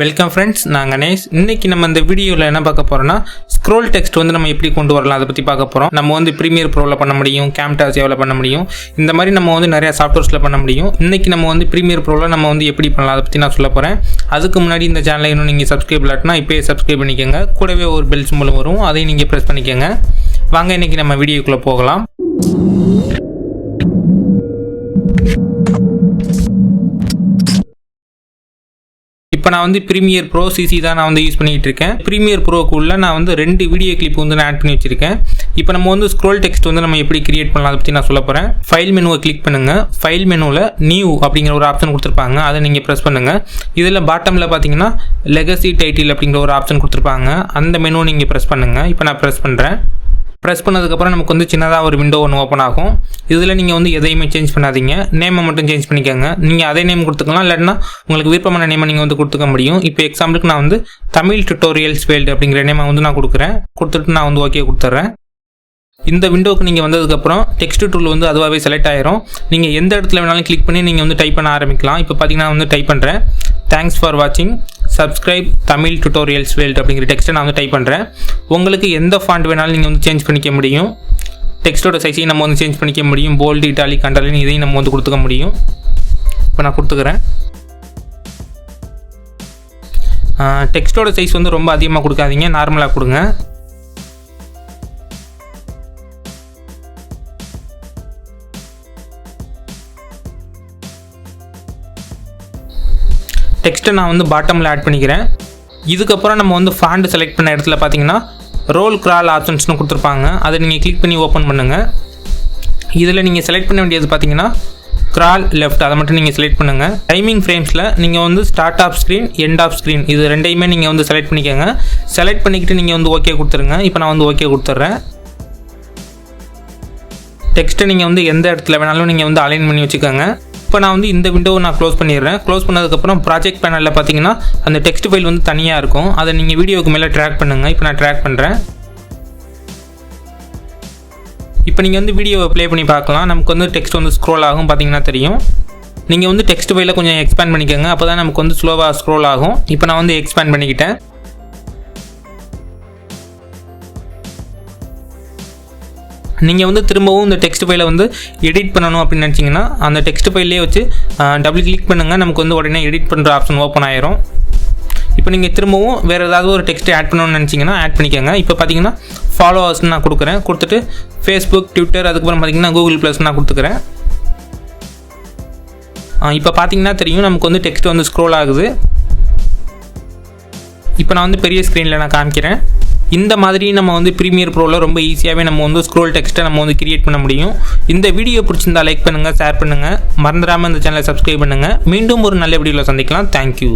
Welcome friends நான் கணேஷ். இன்னைக்கு நம்ம இந்த வீடியோவில் என்ன பார்க்க போகிறோம்னா ஸ்க்ரோல் டெக்ஸ்ட் வந்து நம்ம எப்படி கொண்டு வரலாம் அதை பற்றி பார்க்க போகிறோம் நம்ம வந்து ப்ரீமியர் ப்ரோவில் பண்ண முடியும் கேம்டாசியாவில் பண்ண முடியும். இந்த மாதிரி நம்ம வந்து நிறையா சாஃப்ட்வேர்ஸில் பண்ண முடியும். இன்னைக்கு நம்ம வந்து ப்ரீமியர் ப்ரோவில் நம்ம வந்து எப்படி பண்ணலாம் அதை பற்றி நான் சொல்ல போகிறேன் அதுக்கு முன்னாடி இந்த சேனலை இன்னும் நீங்கள் சப்ஸ்கிரைப் இல்லாட்டினா இப்போயே சப்ஸ்கிரைப் பண்ணிக்கோங்க. கூடவே ஒரு பெல் சிம்பிள் வரும். அதையும் நீங்கள் ப்ரெஸ் பண்ணிக்கோங்க. வாங்க இன்னைக்கு நம்ம வீடியோக்குள்ளே போகலாம். இப்போ நான் வந்து ப்ரீமியர் ப்ரோ சிசி தான் நான் வந்து யூஸ் பண்ணிகிட்டு இருக்கேன் ப்ரீமியர் ப்ரோக்குள்ள நான் வந்து ரெண்டு வீடியோ கிளிப் வந்து நான் ஆட் பண்ணி வச்சிருக்கேன். இப்போ நம்ம வந்து ஸ்க்ரோல் டெக்ஸ்ட் வந்து நம்ம எப்படி கிரியேட் பண்ணலாம் அதை பற்றி நான் சொல்ல போகிறேன் ஃபைல் மெனுவை கிளிக் பண்ணுங்கள் ஃபைல் மெனுவில் நியூ அப்படிங்கிற ஒரு ஆப்ஷன் கொடுத்துருப்பாங்க. அதை நீங்கள் ப்ரெஸ் பண்ணுங்கள் இதில் பாட்டமில் பார்த்தீங்கன்னா லெகசி டைட்டில் அப்படிங்கிற ஒரு ஆப்ஷன் கொடுத்துருப்பாங்க. அந்த மெனுவை நீங்கள் ப்ரெஸ் பண்ணுங்கள் இப்போ நான் ப்ரெஸ் பண்ணுறேன் ப்ரெஸ் பண்ணதுக்கப்புறம் நமக்கு வந்து சின்னதாக ஒரு விண்டோ ஒன்று ஓப்பன் ஆகும். இதில் நீங்கள் வந்து எதையுமே சேஞ்ச் பண்ணாதீங்க. நேமை மட்டும் சேஞ்ச் பண்ணிக்கோங்க. நீங்கள் அதே நேம் கொடுத்துக்கலாம். இல்லைன்னா உங்களுக்கு விருப்பமான நேமை நீங்கள் வந்து கொடுத்துக்க முடியும். இப்போ எக்ஸாம்பிளுக்கு நான் வந்து தமிழ் டுட்டோரியல்ஸ் வேல்டு அப்படிங்கிற நேமை வந்து நான் கொடுக்குறேன். கொடுத்துட்டு நான் வந்து ஓகே கொடுத்துட்றேன். இந்த விண்டோக்கு நீங்கள் வந்ததுக்கப்புறம் டெக்ஸ்ட் டூல் வந்து அதுவாகவே செலக்ட் ஆயிரும். நீங்கள் எந்த இடத்துல வேணாலும் கிளிக் பண்ணி நீங்கள் வந்து டைப் பண்ண ஆரம்பிக்கலாம். இப்போ பார்த்தீங்கன்னா வந்து டைப் பண்ணுறேன் தேங்க்ஸ் ஃபார் வாட்சிங் சப்ஸ்கிரைப் தமிழ் டுட்டோரியல்ஸ் வேல்ட் அப்படிங்கிற டெக்ஸ்ட்டை நான் வந்து டைப் பண்ணுறேன் உங்களுக்கு எந்த ஃபாண்ட் வேணாலும் நீங்கள் வந்து சேஞ்ச் பண்ணிக்க முடியும். டெக்ஸ்ட்டோட சைஸையும் நம்ம வந்து சேஞ்ச் பண்ணிக்க முடியும். போல்டு இட்டாலி கண்டலின் இதையும் நம்ம வந்து கொடுத்துக்க முடியும். இப்போ நான் கொடுத்துக்கிறேன். டெக்ஸ்ட்டோட சைஸ் வந்து ரொம்ப அதிகமாக கொடுக்காதீங்க. நார்மலாக கொடுங்க. டெக்ஸ்ட்டை நான் வந்து பாட்டமில் ஆட் பண்ணிக்கிறேன். இதுக்கப்புறம் நம்ம வந்து ஃபாண்ட் செலக்ட் பண்ண இடத்துல பார்த்தீங்கன்னா ரோல் கிரால் ஆப்ஷன்ஸ்னு கொடுத்துருப்பாங்க. அதை நீங்கள் கிளிக் பண்ணி ஓப்பன் பண்ணுங்கள் இதில் நீங்கள் செலக்ட் பண்ண வேண்டியது பார்த்தீங்கன்னா கிரால் லெஃப்ட் அதை மட்டும் நீங்கள் செலக்ட் பண்ணுங்கள் டைமிங் ஃப்ரேம்ஸில் நீங்கள் வந்து start of screen end of screen இது ரெண்டையுமே நீங்கள் வந்து செலக்ட் பண்ணிக்கோங்க. செலக்ட் பண்ணிக்கிட்டு நீங்கள் வந்து ஓகே கொடுத்துருங்க. இப்போ நான் வந்து ஓகே கொடுத்துட்றேன் டெக்ஸ்ட்டை நீங்கள் வந்து எந்த இடத்துல வேணாலும் நீங்கள் வந்து அலைன் பண்ணி வச்சுக்கோங்க. இப்போ நான் வந்து இந்த விண்டோவை நான் க்ளோஸ் பண்ணிடுறேன். க்ளோஸ் பண்ணதுக்கப்புறம் ப்ராஜெக்ட் பேனலில் பார்த்தீங்கன்னா அந்த டெக்ஸ்ட் ஃபைல் வந்து தனியாக இருக்கும். அதை நீங்கள் வீடியோவுக்கு மேலே ட்ராக் பண்ணுங்கள் இப்போ நான் ட்ராக் பண்ணுறேன் இப்போ நீங்கள் வந்து வீடியோவை ப்ளே பண்ணி பார்க்கலாம். நமக்கு வந்து டெக்ஸ்ட் வந்து ஸ்க்ரோல் ஆகும் பார்த்தீங்கன்னா தெரியும். நீங்கள் வந்து டெக்ஸ்ட் ஃபைலை கொஞ்சம் எக்ஸ்பேண்ட் பண்ணிக்கோங்க. அப்போ தான் நமக்கு வந்து ஸ்லோவாக ஸ்க்ரோல் ஆகும். இப்போ நான் வந்து எக்ஸ்பேண்ட் பண்ணிக்கிட்டேன். நீங்கள் வந்து திரும்பவும் இந்த டெக்ஸ்ட் ஃபைலை வந்து எடிட் பண்ணணும் அப்படின்னு நினச்சிங்கன்னா அந்த டெக்ஸ்ட் ஃபைல்லே வச்சு டபுள் கிளிக் பண்ணுங்கள் நமக்கு வந்து உடனே எடிட் பண்ணுற ஆப்ஷன் ஓப்பன் ஆயிரும். இப்போ நீங்கள் திரும்பவும் வேறு ஏதாவது ஒரு டெக்ஸ்ட் ஆட் பண்ணணும்னு நினச்சிங்கன்னா ஆட் பண்ணிக்கோங்க. இப்போ பார்த்தீங்கன்னா ஃபாலோவர்ஸ் நான் கொடுக்குறேன். கொடுத்துட்டு ஃபேஸ்புக் ட்விட்டர் அதுக்கப்புறம் பார்த்தீங்கன்னா கூகுள் ப்ளஸ் நான் கொடுத்துக்கிறேன். இப்போ பார்த்தீங்கன்னா தெரியும் நமக்கு வந்து டெக்ஸ்ட் வந்து ஸ்க்ரோல் ஆகுது. இப்போ நான் வந்து பெரிய ஸ்க்ரீனில் நான் காமிக்கிறேன். இந்த மாதிரி நம்ம வந்து ப்ரீமியர் ப்ரோவில் ரொம்ப ஈஸியாகவே நம்ம வந்து ஸ்க்ரோல் டெக்ஸ்ட்டை நம்ம வந்து கிரியேட் பண்ண முடியும். இந்த வீடியோ பிடிச்சிருந்தா லைக் பண்ணுங்கள் ஷேர் பண்ணுங்கள் மறந்துடாமல் இந்த சேனலை சப்ஸ்கிரைப் பண்ணுங்கள் மீண்டும் ஒரு நல்ல வீடியோவில் சந்திக்கலாம். தேங்க்யூ